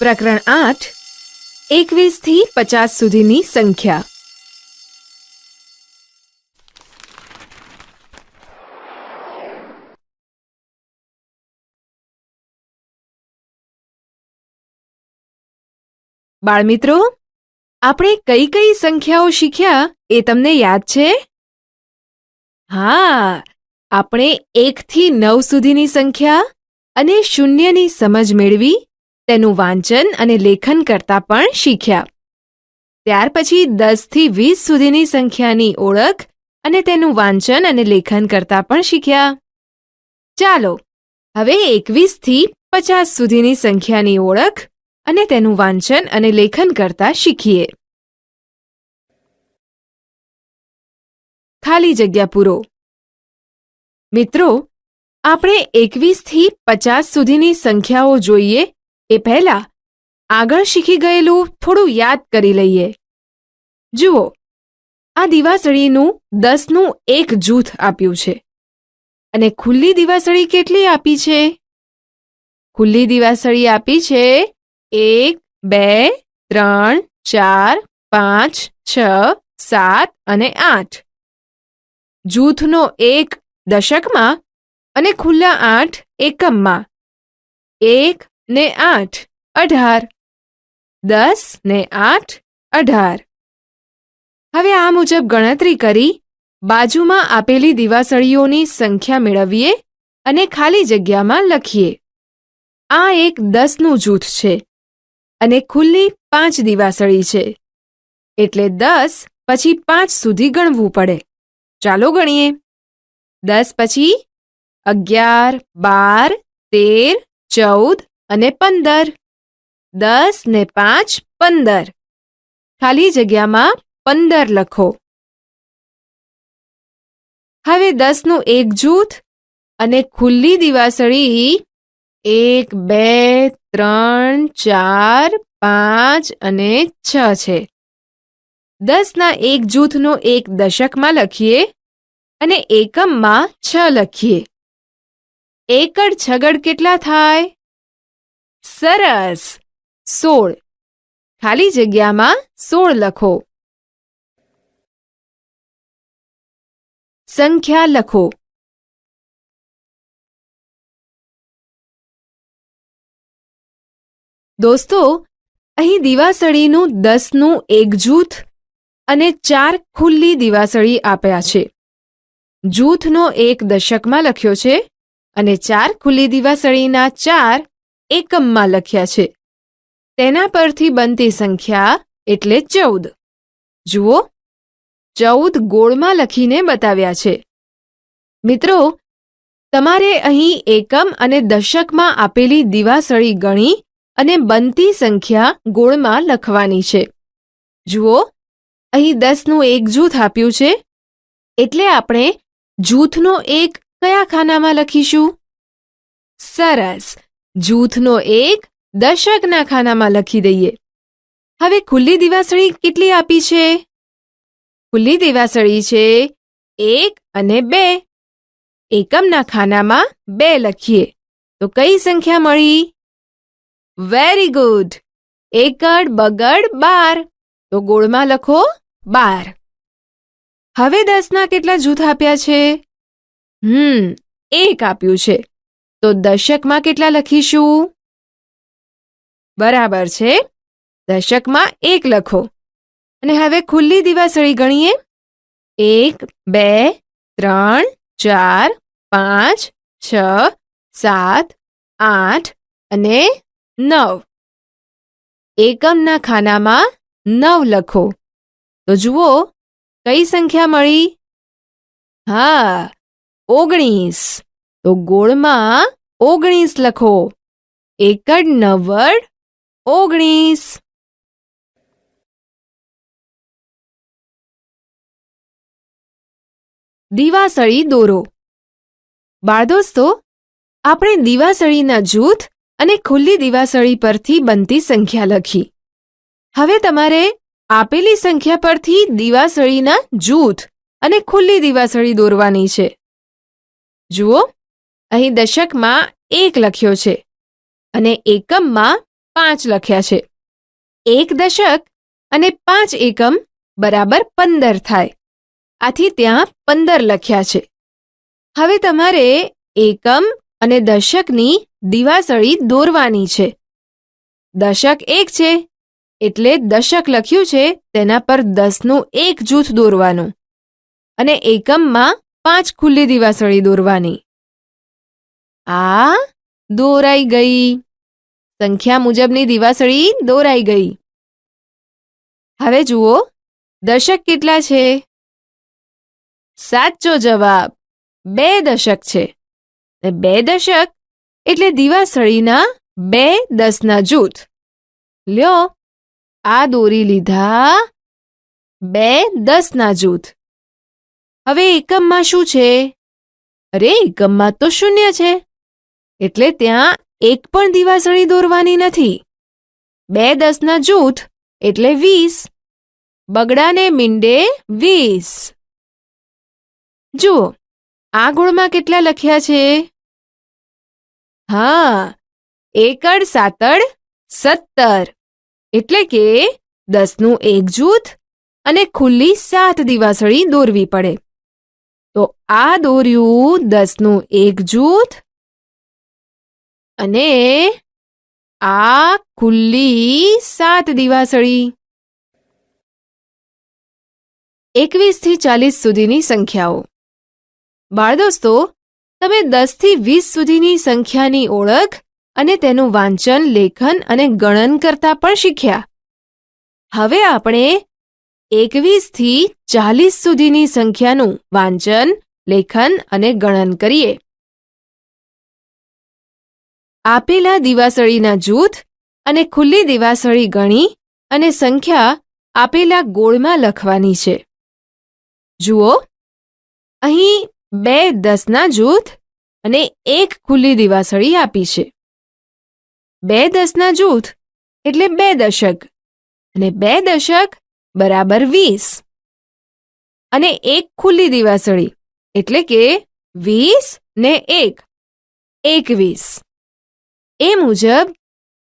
પ્રકરણ આઠ, એકવીસથી પચાસ સુધીની સંખ્યા. બાળમિત્રો, આપણે કઈ કઈ સંખ્યાઓ શીખ્યા એ તમને યાદ છે? હા, આપણે એકથી નવ સુધીની સંખ્યા અને શૂન્યની સમજ મેળવી તેનું વાંચન અને લેખન કરતા પણ શીખ્યા. ત્યાર પછી દસથી વીસ સુધીની સંખ્યાની ઓળખ અને તેનું વાંચન અને લેખન કરતા પણ શીખ્યા. ચાલો, હવે એકવીસથી પચાસ સુધીની સંખ્યાની ઓળખ અને તેનું વાંચન અને લેખન કરતા શીખીએ. ખાલી જગ્યા પૂરો. મિત્રો, આપણે એકવીસથી પચાસ સુધીની સંખ્યાઓ જોઈએ એ પહેલા આગળ શીખી ગયેલું થોડું યાદ કરી લઈએ. જુઓ, આ દિવાસળીનું દસનું એક જૂથ આપ્યું છે. અને ખુલ્લી દિવાસળી કેટલી આપી છે? ખુલ્લી દિવાસળી આપી છે એક, બે, ત્રણ, ચાર, પાંચ, છ, સાત અને આઠ. જૂથનો એક દશકમાં અને ખુલ્લા આઠ એકમમાં. એક ને આઠ, અઢાર. દસ ને આઠ, અઢાર. હવે આ મુજબ ગણતરી કરી બાજુમાં આપેલી દિવાસળીઓની સંખ્યા મેળવીએ અને ખાલી જગ્યામાં લખીએ. આ એક દસનું જૂથ છે અને ખુલ્લી પાંચ દિવાસળી છે. એટલે દસ પછી પાંચ સુધી ગણવું પડે. ચાલો ગણીએ. દસ પછી અગિયાર, બાર, તેર, ચૌદ અને પંદર. દસ ને પાંચ, પંદર. ખાલી જગ્યામાં પંદર લખો. હવે દસનું એક જૂથ અને ખુલ્લી દિવાસળી એક, બે, ત્રણ, ચાર, પાંચ અને છ છે. દસના એક જૂથનો એક દશકમાં લખીએ અને એકમમાં છ લખીએ. એકડ છગડ કેટલા થાય? સરસ. સોળ. ખાલી જગ્યામાં સોળ લખો. સંખ્યા લખો. દોસ્તો, અહીં દિવાસળીનું દસનું એક જૂથ અને ચાર ખુલ્લી દિવાસળી આપ્યા છે. જૂથનો એક દશકમાં લખ્યો છે અને ચાર ખુલ્લી દિવાસળીના ચાર એકમમાં લખ્યા છે. તેના પરથી બનતી સંખ્યા એટલે ચૌદ. જુઓ, ચૌદ ગોળમાં લખીને બતાવ્યા છે. મિત્રો, તમારે અહીં એકમ અને દશકમાં આપેલી દિવાસળી ગણી અને બનતી સંખ્યા ગોળમાં લખવાની છે. જુઓ, અહીં દસનું એક જૂથ આપ્યું છે. એટલે આપણે જૂથનો એક કયા ખાનામાં લખીશું? સરસ. જૂથનો એક દશકના ખાનામાં લખી દઈએ. હવે ખુલ્લી દિવાસળી કેટલી આપી છે? ખુલ્લી દિવાસળી છે એક અને બે. એકમના ખાનામાં બે લખીએ. તો કઈ સંખ્યા મળી? Very good. એકડ, બગડ, બાર. તો ગોળમાં લખો બાર. હવે દસના કેટલા જૂથ આપ્યા છે? હમ, એક આપ્યું છે. તો દશકમાં કેટલા લખીશું? બરાબર છે. દશકમાં એક લખો. અને હવે ખુલ્લી દિવાસળી ગણીએ. એક, બે, ત્રણ, ચાર, પાંચ, છ, સાત, આઠ અને નવ. એકમના ખાનામાં નવ લખો. તો જુઓ, કઈ સંખ્યા મળી? હા, ઓગણીસ. તો ગોળમાં ઓગણીસ લખો. એકડ નવ્વડ ઓગણીસ. દિવાસળી દોરો. બાળદોસ્તો આપણે દિવાસળીના જૂથ અને ખુલ્લી દિવાસળી પરથી બનતી સંખ્યા લખી. હવે તમારે આપેલી સંખ્યા પરથી દિવાસળીના જૂથ અને ખુલ્લી દિવાસળી દોરવાની છે. જુઓ અહીં દશકમાં એક લખ્યો છે અને એકમમાં પાંચ લખ્યા છે. એક દશક અને પાંચ એકમ બરાબર પંદર થાય. આથી ત્યાં પંદર લખ્યા છે. હવે તમારે એકમ અને દશકની દિવાસળી દોરવાની છે. દશક એક છે એટલે દશક લખ્યું છે તેના પર દસનું એક જૂથ દોરવાનું અને એકમમાં પાંચ ખુલ્લી દિવાસળી દોરવાની. આ દોરાઈ ગઈ. સંખ્યા મુજબની દિવાસળી દોરાઈ ગઈ. હવે જુઓ, દશક કેટલા છે? સાચો જવાબ, બે દશક છે. બે દશક એટલે દિવાસળીના બે દસના જૂથ. લ્યો, આ દોરી લીધા બે દસના જૂથ. હવે એકમમાં શું છે? અરે, એકમમાં તો શૂન્ય છે. એટલે ત્યાં એક પણ દિવાસળી દોરવાની નથી. બે દસના જૂથ એટલે વીસ. બગડાને મીંડે વીસ. જુઓ, આ ગોળમાં કેટલા લખ્યા છે? હા, એકડ, સાતડ, સત્તર. એટલે કે દસનું એક જૂથ અને ખુલ્લી સાત દિવાસળી દોરવી પડે. તો આ દોર્યું દસનું એક જૂથ અને આ ખુલ્લી સાત દિવાસળી. એકવીસથી ચાલીસ સુધીની સંખ્યાઓ. બાળ દોસ્તો, તમે દસથી વીસ સુધીની સંખ્યાની ઓળખ અને તેનું વાંચન, લેખન અને ગણન કરતા પણ શીખ્યા. હવે આપણે એકવીસથી ચાલીસ સુધીની સંખ્યાનું વાંચન, લેખન અને ગણન કરીએ. આપેલા દિવાસળીના જૂથ અને ખુલ્લી દિવાસળી ગણી અને સંખ્યા આપેલા ગોળમાં લખવાની છે. જુઓ, અહીં બે દસના જૂથ અને એક ખુલ્લી દિવાસળી આપી છે. બે દસના જૂથ એટલે બે દશક અને બે દશક બરાબર વીસ. અને એક ખુલ્લી દિવાસળી એટલે કે વીસ ને એક. એકવીસ. એ મુજબ,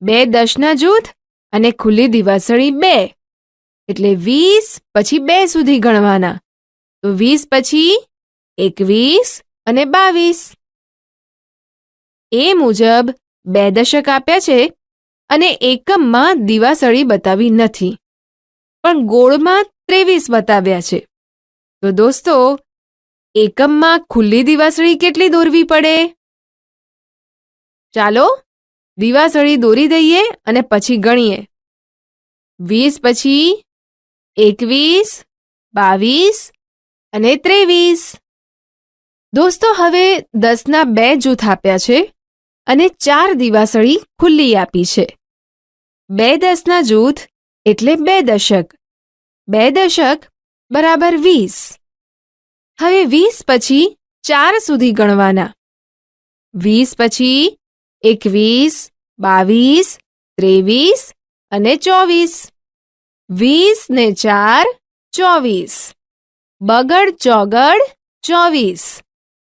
બે દશના જૂથ અને ખુલ્લી દિવાસળી બે. એટલે વીસ પછી બે સુધી ગણવાના. તો વીસ પછી એકવીસ અને બાવીસ. એ મુજબ બે દશક આપ્યા છે અને એકમમાં દિવાસળી બતાવી નથી. પણ ગોળમાં ત્રેવીસ બતાવ્યા છે. તો દોસ્તો, એકમમાં ખુલ્લી દિવાસળી કેટલી દોરવી પડે? ચાલો દિવાસળી દોરી દઈએ અને પછી ગણીએ. વીસ પછી એકવીસ, બાવીસ અને ત્રેવીસ. દોસ્તો, હવે દસના બે જૂથ આપ્યા છે અને ચાર દિવાસળી ખુલ્લી આપી છે. બે દસના જૂથ એટલે બે દશક. બે દશક બરાબર વીસ. હવે વીસ પછી ચાર સુધી ગણવાના. વીસ પછી એકવીસ બાવીસ ત્રેવીસ અને ચોવીસ. વીસ ને ચાર ચોવીસ. બગડ ચોગડ ચોવીસ.